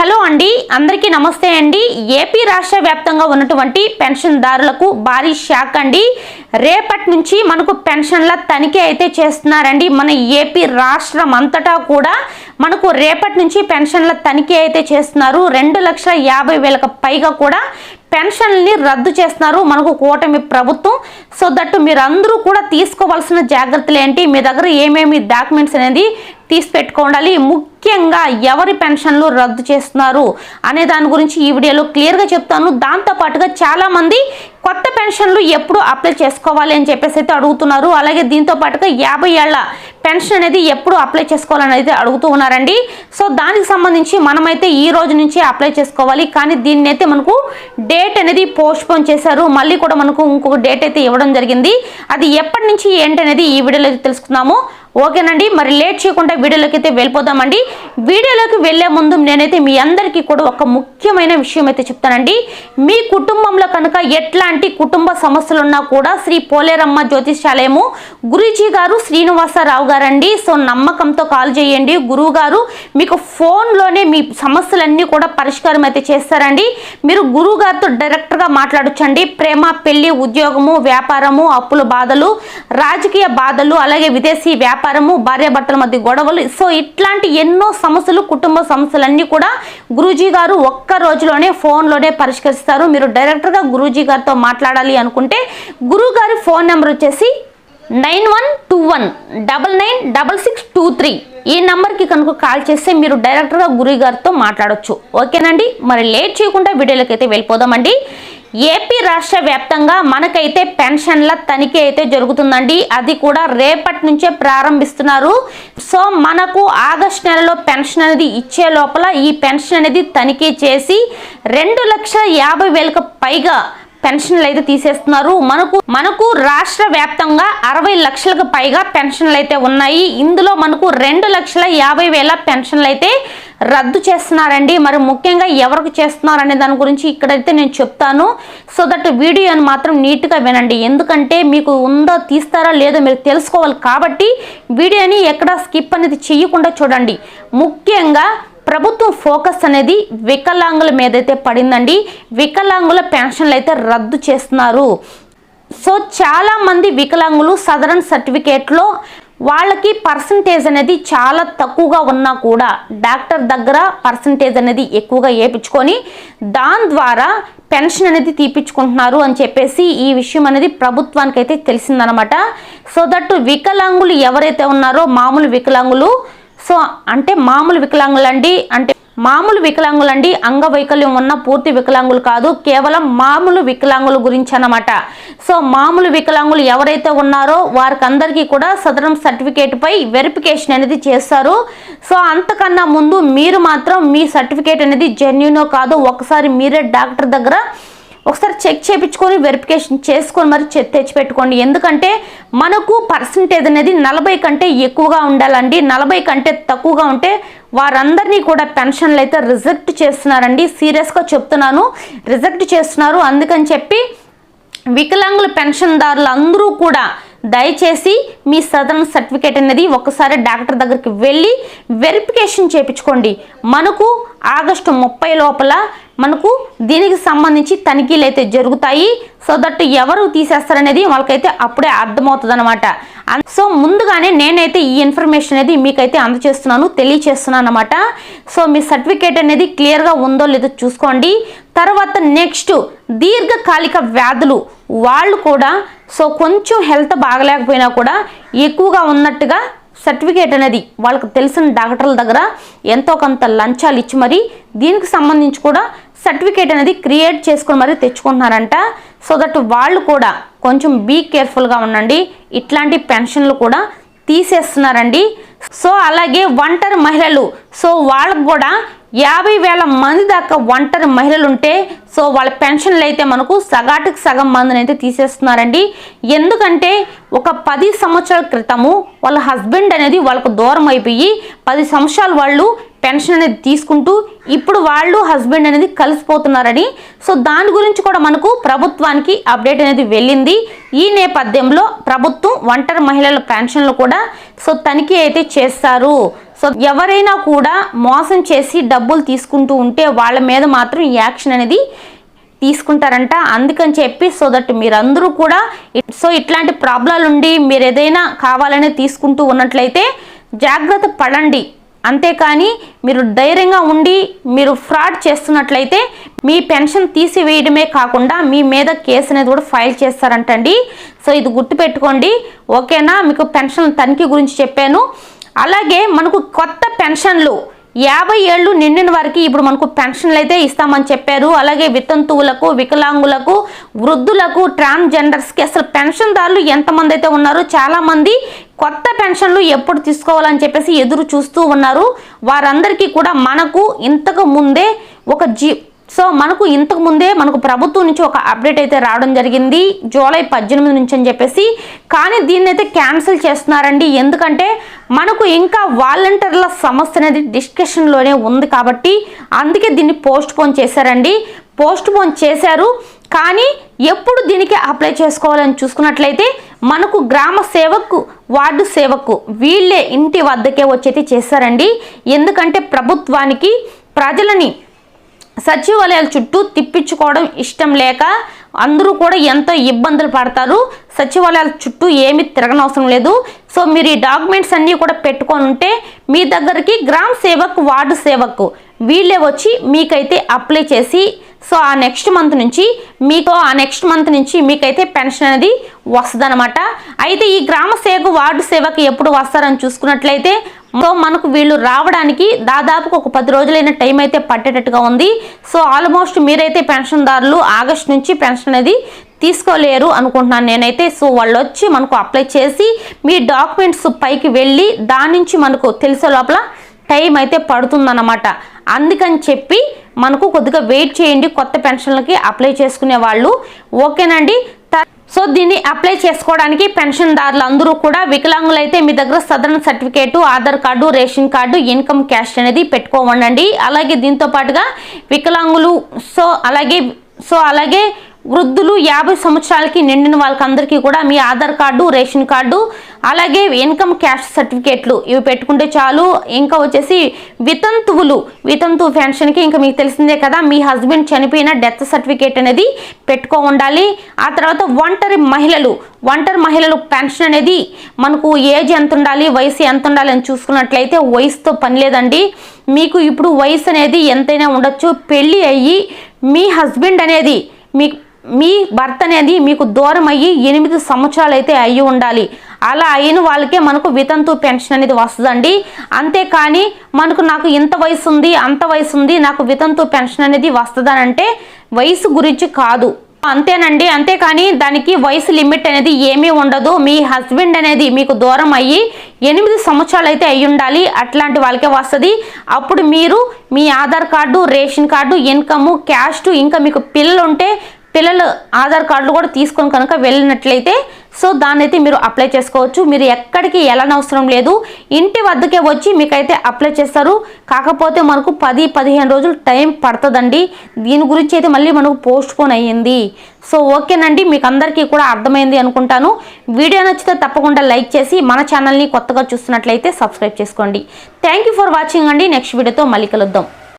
Hello అండి అందరికీ నమస్తే అండి. ఏపీ రాష్ట్ర వ్యాప్తంగా ఉన్నటువంటి పెన్షన్దారులకు భారీ షాక్ అండి. రేపటి నుంచి మనకు పెన్షన్ల తనిఖీ అయితే చేస్తున్నారండి. మన ఏపీ రాష్ట్రం అంతటా కూడా మనకు రేపటి నుంచి పెన్షన్ల తనిఖీ అయితే చేస్తున్నారు. రెండు లక్షల యాభై వేలకు పైగా కూడా పెన్షన్ని రద్దు చేస్తున్నారు మనకు కూటమి ప్రభుత్వం. సో దట్ మీరందరూ కూడా తీసుకోవాల్సిన జాగ్రత్తలు ఏంటి? మీ దగ్గర ఏమేమి డాక్యుమెంట్స్ అనేది తీసి పెట్టుకోవాలి ముఖ్యంగా ఎవరి పెన్షన్లు రద్దు చేస్తున్నారు అనే దాని గురించి ఈ వీడియోలో క్లియర్గా చెప్తాను. దాంతో పాటుగా చాలామంది కొత్త పెన్షన్లు ఎప్పుడు అప్లై చేసుకోవాలి అని చెప్పేసి అయితే అడుగుతున్నారు. అలాగే దీంతో పాటుగా యాభై ఏళ్ళ పెన్షన్ అనేది ఎప్పుడు అప్లై చేసుకోవాలని అయితే అడుగుతూ ఉన్నారండి. సో దానికి సంబంధించి మనమైతే ఈ రోజు నుంచి అప్లై చేసుకోవాలి. కానీ దీన్ని అయితే మనకు డేట్ అనేది పోస్ట్పోన్ చేశారు. మళ్ళీ కూడా మనకు ఇంకొక డేట్ అయితే ఇవ్వడం జరిగింది. అది ఎప్పటి నుంచి ఏంటనేది ఈ వీడియోలో తెలుసుకుందాము. ఓకేనండి మరి లేట్ చేయకుండా వీడియోలోకి అయితే వెళ్ళిపోదామండి. వీడియోలోకి వెళ్ళే ముందు నేనైతే మీ అందరికీ కూడా ఒక ముఖ్యమైన విషయం అయితే చెప్తానండి. మీ కుటుంబంలో కనుక ఎట్లాంటి కుటుంబ సమస్యలు ఉన్నా కూడా శ్రీ పోలేరమ్మ జ్యోతిష్యాలయము గురూజీ గారు శ్రీనివాసరావు గారండి. సో నమ్మకంతో కాల్ చేయండి. గురువు గారు మీకు ఫోన్లోనే మీ సమస్యలన్నీ కూడా పరిష్కారం అయితే చేస్తారండి. మీరు గురువు గారితో డైరెక్ట్గా మాట్లాడొచ్చండి. ప్రేమ పెళ్ళి ఉద్యోగము వ్యాపారము అప్పుల బాధలు రాజకీయ బాధలు అలాగే విదేశీ వ్యాపారము భార్యాభర్తల మధ్య గొడవలు. సో ఇట్లాంటి ఎన్నో సమస్యలు కుటుంబ సమస్యలన్నీ కూడా గురూజీ గారు ఒక్క రోజులోనే ఫోన్లోనే పరిష్కరిస్తారు. మీరు డైరెక్ట్గా గురూజీ గారితో మాట్లాడాలి అనుకుంటే గురువు గారి ఫోన్ నెంబర్ వచ్చేసి nine one two one double nine double six two three. ఈ నంబర్కి కనుక కాల్ చేస్తే మీరు డైరెక్ట్గా గురువు గారితో మాట్లాడొచ్చు. ఓకేనండి? మరి లేట్ చేయకుండా వీడియోలకైతే అయితే వెళ్ళిపోదామండి. ఏపీ రాష్ట్ర వ్యాప్తంగా మనకైతే పెన్షన్ల తనిఖీ అయితే జరుగుతుందండి. అది కూడా రేపటి నుంచే ప్రారంభిస్తున్నారు. సో మనకు ఆగస్ట్ నెలలో పెన్షన్ అనేది ఇచ్చే లోపల ఈ పెన్షన్ అనేది తనిఖీ చేసి రెండు లక్షల యాభై వేలకు పైగా పెన్షన్లు అయితే తీసేస్తున్నారు. మనకు మనకు రాష్ట్ర వ్యాప్తంగా అరవై లక్షలకు పైగా పెన్షన్లు అయితే ఉన్నాయి. ఇందులో మనకు రెండు లక్షల యాభై వేల పెన్షన్లు అయితే రద్దు చేస్తున్నారండి. మరి ముఖ్యంగా ఎవరికి చేస్తున్నారు అనే దాని గురించి ఇక్కడైతే నేను చెప్తాను. సో దట్ వీడియోని మాత్రం నీట్గా వినండి. ఎందుకంటే మీకు ఉందో తీస్తారా లేదో మీరు తెలుసుకోవాలి కాబట్టి వీడియోని ఎక్కడ స్కిప్ అనేది చేయకుండా చూడండి. ముఖ్యంగా ప్రభుత్వం ఫోకస్ అనేది వికలాంగుల మీద అయితే పడిందండి. వికలాంగుల పెన్షన్లు అయితే రద్దు చేస్తున్నారు. సో చాలా మంది వికలాంగులు సదరన్ సర్టిఫికేట్లో వాళ్ళకి పర్సంటేజ్ అనేది చాలా తక్కువగా ఉన్నా కూడా డాక్టర్ దగ్గర పర్సంటేజ్ అనేది ఎక్కువగా వేయించుకొని దాని ద్వారా పెన్షన్ అనేది తీపించుకుంటున్నారు అని చెప్పేసి ఈ విషయం అనేది ప్రభుత్వానికి అయితే తెలిసిందనమాట. సో దట్ వికలాంగులు ఎవరైతే ఉన్నారో మామూలు వికలాంగులు సో అంటే మామూలు వికలాంగులండి అంటే మామూలు వికలాంగులండి అంగవైకల్యం ఉన్న పూర్తి వికలాంగులు కాదు. కేవలం మామూలు వికలాంగుల గురించి అనమాట సో మామూలు వికలాంగులు ఎవరైతే ఉన్నారో వారికి అందరికీ కూడా సదరం సర్టిఫికేట్ పై వెరిఫికేషన్ అనేది చేస్తారు. సో అంతకన్నా ముందు మీరు మాత్రం మీ సర్టిఫికేట్ అనేది జెన్యునో కాదు. ఒకసారి మీరే డాక్టర్ దగ్గర ఒకసారి చెక్ చేయించుకొని వెరిఫికేషన్ చేసుకొని మరి తెచ్చిపెట్టుకోండి. ఎందుకంటే మనకు పర్సంటేజ్ అనేది నలభై కంటే ఎక్కువగా ఉండాలండి. నలభై కంటే తక్కువగా ఉంటే వారందరినీ కూడా పెన్షన్లు అయితే రిజెక్ట్ చేస్తున్నారండి. సీరియస్గా చెప్తున్నాను. రిజెక్ట్ చేస్తున్నారు. అందుకని చెప్పి వికలాంగుల పెన్షన్దారులు అందరూ కూడా దయచేసి మీ సదరన్ సర్టిఫికేట్ అనేది ఒకసారి డాక్టర్ దగ్గరికి వెళ్ళి వెరిఫికేషన్ చేయించుకోండి మనకు ఆగస్టు ముప్పై లోపల మనకు దీనికి సంబంధించి తనిఖీలు అయితే జరుగుతాయి. సో దట్ ఎవరు తీసేస్తారనేది వాళ్ళకైతే అప్పుడే అర్థమవుతుంది అనమాట సో ముందుగానే నేనైతే ఈ ఇన్ఫర్మేషన్ అనేది మీకైతే అందచేస్తున్నాను తెలియచేస్తున్నాను అనమాట సో మీ సర్టిఫికేట్ అనేది క్లియర్గా ఉందో లేదో చూసుకోండి. తర్వాత నెక్స్ట్ దీర్ఘకాలిక వ్యాధులు వాళ్ళు కూడా సో కొంచెం హెల్త్ బాగలేకపోయినా కూడా ఎక్కువగా ఉన్నట్టుగా సర్టిఫికేట్ అనేది వాళ్ళకి తెలిసిన డాక్టర్ల దగ్గర ఎంతో కొంత లంచాలు ఇచ్చి మరి దీనికి సంబంధించి కూడా సర్టిఫికేట్ అనేది క్రియేట్ చేసుకొని మరి తెచ్చుకుంటున్నారంట. సో దట్ వాళ్ళు కూడా కొంచెం బీ కేర్ఫుల్గా ఉండండి. ఇట్లాంటి పెన్షన్లు కూడా తీసేస్తున్నారండి. సో అలాగే ఒంటరి మహిళలు సో వాళ్ళకు కూడా యాభై వేల మంది దాకా ఒంటరి మహిళలు ఉంటే సో వాళ్ళ పెన్షన్లు అయితే మనకు సగాటుకు సగం మందిని అయితే తీసేస్తున్నారండి. ఎందుకంటే ఒక పది సంవత్సరాల క్రితము వాళ్ళ హస్బెండ్ అనేది వాళ్ళకు దూరం అయిపోయి పది సంవత్సరాలు వాళ్ళు పెన్షన్ అనేది తీసుకుంటూ ఇప్పుడు వాళ్ళు హస్బెండ్ అనేది కలిసిపోతున్నారని. సో దాని గురించి కూడా మనకు ప్రభుత్వానికి అప్డేట్ అనేది వెళ్ళింది. ఈ నేపథ్యంలో ప్రభుత్వం ఒంటరి మహిళల పెన్షన్లు కూడా సో తనిఖీ అయితే చేస్తారు. సో ఎవరైనా కూడా మోసం చేసి డబ్బులు తీసుకుంటూ ఉంటే వాళ్ళ మీద మాత్రం యాక్షన్ అనేది తీసుకుంటారంట. అందుకని చెప్పి సో దట్ మీరందరూ కూడా సో ఇట్లాంటి ప్రాబ్లాలు ఉండి మీరు ఏదైనా కావాలని తీసుకుంటూ ఉన్నట్లయితే జాగ్రత్త పడండి. అంతేకాని మీరు ధైర్యంగా ఉండి మీరు ఫ్రాడ్ చేస్తున్నట్లయితే మీ పెన్షన్ తీసివేయడమే కాకుండా మీ మీద కేసు అనేది కూడా ఫైల్ చేస్తారంటండి. సో ఇది గుర్తుపెట్టుకోండి. ఓకేనా? మీకు పెన్షన్ తనిఖీ గురించి చెప్పాను. అలాగే మనకు కొత్త పెన్షన్లు యాభై ఏళ్ళు నిండిన వారికి ఇప్పుడు మనకు పెన్షన్లు అయితే ఇస్తామని చెప్పారు. అలాగే వితంతువులకు వికలాంగులకు వృద్ధులకు ట్రాన్స్జెండర్స్కి అసలు పెన్షన్దారులు ఎంతమంది అయితే ఉన్నారో? చాలామంది కొత్త పెన్షన్లు ఎప్పుడు తీసుకోవాలని చెప్పేసి ఎదురు చూస్తూ ఉన్నారు. వారందరికీ కూడా మనకు ఇంతకు ముందే ఒక జీ సో మనకు ఇంతకు ముందే మనకు ప్రభుత్వం నుంచి ఒక అప్డేట్ అయితే రావడం జరిగింది. జూలై పద్దెనిమిది నుంచి అని చెప్పేసి. కానీ దీన్ని అయితే క్యాన్సిల్ చేస్తున్నారండి. ఎందుకంటే మనకు ఇంకా వాలంటీర్ల సమస్య అనేది డిస్కషన్లోనే ఉంది కాబట్టి అందుకే దీన్ని పోస్ట్ పోన్ చేశారండి. పోస్ట్ పోన్ చేశారు. కానీ ఎప్పుడు దీనికి అప్లై చేసుకోవాలని చూసుకున్నట్లయితే మనకు గ్రామ సేవకు వార్డు సేవకు వీళ్ళే ఇంటి వద్దకే వచ్చేది చేశారండి. ఎందుకంటే ప్రభుత్వానికి ప్రజలని సచివాలయాల చుట్టూ తిప్పించుకోవడం ఇష్టం లేక అందరూ కూడా ఎంతో ఇబ్బందులు పడతారు. సచివాలయాల చుట్టూ ఏమి తిరగనవసరం లేదు. సో మీరు ఈ డాక్యుమెంట్స్ అన్నీ కూడా పెట్టుకొని ఉంటే మీ దగ్గరికి గ్రామ సేవక్ వార్డు సేవక్ వీళ్ళే వచ్చి మీకైతే అప్లై చేసి సో ఆ నెక్స్ట్ మంత్ నుంచి మీకు ఆ నెక్స్ట్ మంత్ నుంచి మీకైతే పెన్షన్ అనేది వస్తుందన్నమాట. అయితే ఈ గ్రామ సేవకు వార్డు సేవకు ఎప్పుడు వస్తారని చూసుకున్నట్లయితే సో మనకు వీళ్ళు రావడానికి దాదాపుకు ఒక పది రోజులైన టైం అయితే పట్టేటట్టుగా ఉంది. సో ఆల్మోస్ట్ మీరైతే పెన్షన్దారులు ఆగస్ట్ నుంచి పెన్షన్ అనేది తీసుకోలేరు అనుకుంటున్నాను నేనైతే. సో వాళ్ళు వచ్చి మనకు అప్లై చేసి మీ డాక్యుమెంట్స్ పైకి వెళ్ళి దాని నుంచి మనకు తెలిసే లోపల టైం అయితే పడుతుందన్నమాట. అందుకని చెప్పి మనకు కొద్దిగా వెయిట్ చేయండి కొత్త పెన్షన్లకి అప్లై చేసుకునే వాళ్ళు. ఓకేనండి? సో దీన్ని అప్లై చేసుకోవడానికి పెన్షన్దారులు అందరూ కూడా వికలాంగులైతే మీ దగ్గర southern certificate Aadhaar card ration card income cash అనేది పెట్టుకోవండి అలాగే దీంతో పాటుగా వికలాంగులు సో అలాగే సో అలాగే వృద్ధులు యాభై సంవత్సరాలకి నిండిన వాళ్ళకందరికీ కూడా మీ ఆధార్ కార్డు రేషన్ కార్డు అలాగే ఇన్కమ్ క్యాష్ సర్టిఫికేట్లు ఇవి పెట్టుకుంటే చాలు. ఇంకా వచ్చేసి వితంతువులు వితంతు పెన్షన్కి ఇంకా మీకు తెలిసిందే కదా మీ హస్బెండ్ చనిపోయిన డెత్ సర్టిఫికేట్ అనేది పెట్టుకో ఉండాలి. ఆ తర్వాత ఒంటరి మహిళలు ఒంటరి మహిళలు పెన్షన్ అనేది మనకు ఏజ్ ఎంత ఉండాలి వయసు ఎంత ఉండాలి అని చూసుకున్నట్లయితే వయసుతో పని లేదండి. మీకు ఇప్పుడు వయసు అనేది ఎంతైనా ఉండొచ్చు. పెళ్ళి అయ్యి మీ హస్బెండ్ అనేది మీకు మీ భర్త అనేది మీకు దూరం అయ్యి ఎనిమిది సంవత్సరాలు అయితే అయ్యి ఉండాలి. అలా అయిన వాళ్ళకే మనకు వితంతు పెన్షన్ అనేది వస్తుందండి. అంతేకాని మనకు నాకు ఇంత వయసు ఉంది అంత వయసు ఉంది నాకు వితంతు పెన్షన్ అనేది వస్తుందనంటే వయసు గురించి కాదు. అంతేనండి. అంతేకాని దానికి వయసు లిమిట్ అనేది ఏమీ ఉండదు. మీ హస్బెండ్ అనేది మీకు దూరం అయ్యి ఎనిమిది సంవత్సరాలు అయితే అయి ఉండాలి. అట్లాంటి వాళ్ళకే వస్తుంది. అప్పుడు మీరు మీ Aadhaar card ration card income cash ఇంకా మీకు పిల్లలు ఉంటే పిల్లలు ఆధార్ కార్డులు కూడా తీసుకొని కనుక వెళ్ళినట్లయితే సో దాన్ని అయితే మీరు అప్లై చేసుకోవచ్చు. మీరు ఎక్కడికి వెళ్ళనవసరం లేదు. ఇంటి వద్దకే వచ్చి మీకైతే అప్లై చేస్తారు. కాకపోతే మనకు పది పదిహేను రోజులు టైం పడుతుందండి. దీని గురించి అయితే మళ్ళీ మనకు పోస్ట్ పోన్ అయ్యింది. సో ఓకేనండి. మీకు అందరికీ కూడా అర్థమైంది అనుకుంటాను. వీడియో నచ్చితే తప్పకుండా లైక్ చేసి మన ఛానల్ని కొత్తగా చూస్తున్నట్లయితే సబ్స్క్రైబ్ చేసుకోండి. థ్యాంక్ యూ ఫర్ వాచింగ్ అండి. నెక్స్ట్ వీడియోతో మళ్ళీ కలుద్దాం.